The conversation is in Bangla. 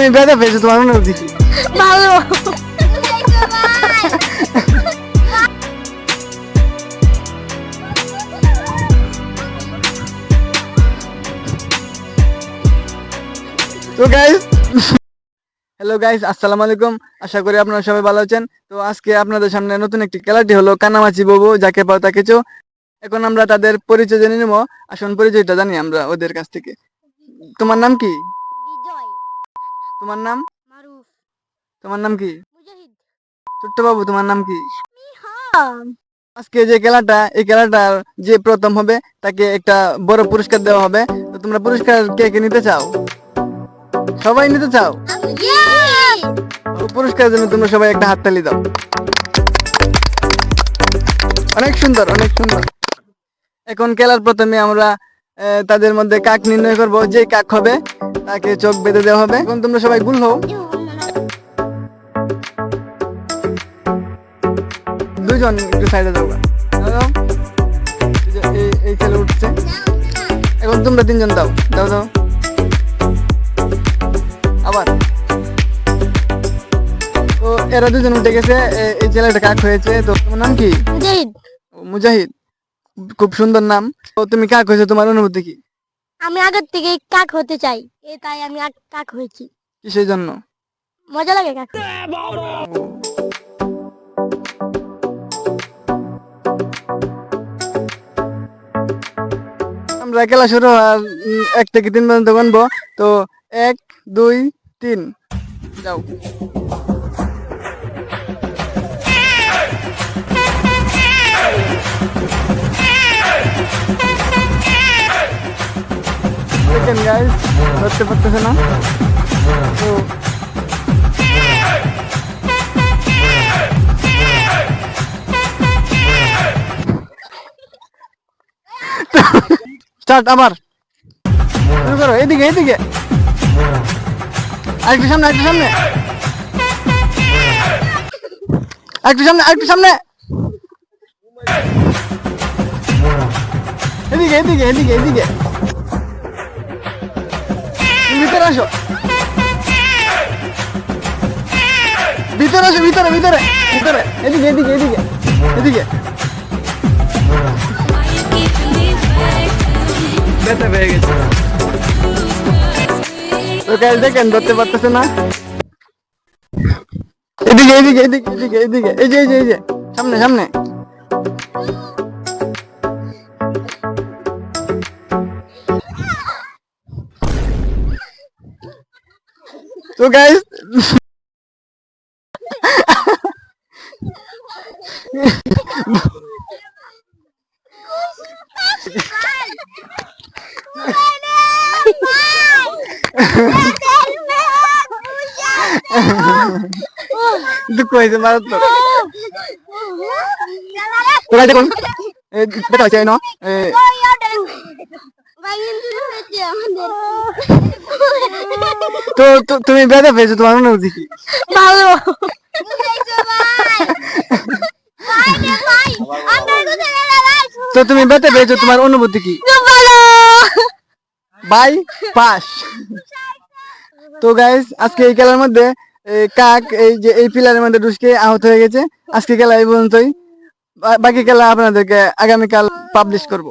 তুমি ব্যথা পেয়েছ তোমার অনুভূতি কি ভালো। তো গাইস হ্যালো গাইস আসসালামু আলাইকুম। আশা করি আপনারা সবাই ভালো আছেন। তো আজকে আপনাদের সামনে নতুন একটি খেলাটি হলো কানামাছি বাবু যাকে পাও তাকে চো এখন আমরা তাদের পরিচয় জেনে নেব। আসন পরিচয়টা জানি আমরা ওদের কাছ থেকে। তোমার নাম কি? তোমার নাম? মারুফ। তোমার নাম কি? মুজাহিদ। ছোট্ট বাবু তোমার নাম কি? আজকে যে খেলাটা এই খেলাটার যে প্রথম হবে তাকে একটা বড় পুরস্কার দেওয়া হবে। তো তোমরা পুরস্কার কে কে নিতে চাও? সবাই নিতে চাও? পুরস্কারের জন্য তোমরা সবাই একটা হাততালি দাও। অনেক সুন্দর অনেক সুন্দর। এখন খেলার প্রথমে আমরা তাদের মধ্যে কাক নির্ণয় করব যে কাক হবে। তাকে চোখ বেঁধে দেওয়া হবে। এখন তোমরা সবাই গুল হও। দুজন একটু সাইডে দাও দাও এই যে এই- এই ছেলে উঠছে। এখন তোমরা তিনজন দাও। দাও দাও। আবার। তো এরা দুজন উঠে গেছে। এই ছেলেটা কাক হয়েছে? তো তোমার নাম কি? মুজাহিদ। মুজাহিদ। খুব সুন্দর নাম। তো তুমি কাক হয়েছে? তোমার অনুভূতি কি? আমি আগের থেকে কাক হতে চাই এ তাই আমি আগ- কাক হয়েছি। কিসের জন্য? মজা লাগে কাক আমরা খেলা শুরু হওয়ার উম, এক থেকে তিন পর্যন্ত গুনবো তো এক দুই তিন। যাও। দেখেন গাইস ধরতে পারতেছে না তো স্টার্ট আবার শুরু করো এদিকে এদিকে আরেকটু সামনে আরেকটু সামনে আরেকটু সামনে আরেকটু সামনে এদিকে এদিকে এদিকে এদিকে তুমি ভিতরে আসো। ভিতরে আসো ভিতরে ভিতরে ভিতরে। এদিকে এদিকে এদিকে এদিকে। ব্যথা পেয়ে গেছে। তো গাইস দেখেন ধরতে পারতেছে না? এদিকে এদিকে এদিকে এদিকে এদিকে এই যে এই যে এই যে সামনে সামনে। তো গাইস দুঃখ হয়েছে মারাত্মক তো গাইস দেখুন ব্যথা হয়েছে না তো তুমি ব্যথা পেয়েছ তোমার অনুভূতি ভালো। তো তুমি ব্যথা পেয়েছ তোমার অনুভূতি কি? By pass. তো গাইস আজকে এই খেলার মধ্যে কাক এই যে এই পিলারের মধ্যে ঢুসকে আহত হয়ে গেছে। আজকে খেলা এই পর্যন্তই। বাকি খেলা আপনাদেরকে আগামীকাল পাবলিশ করব।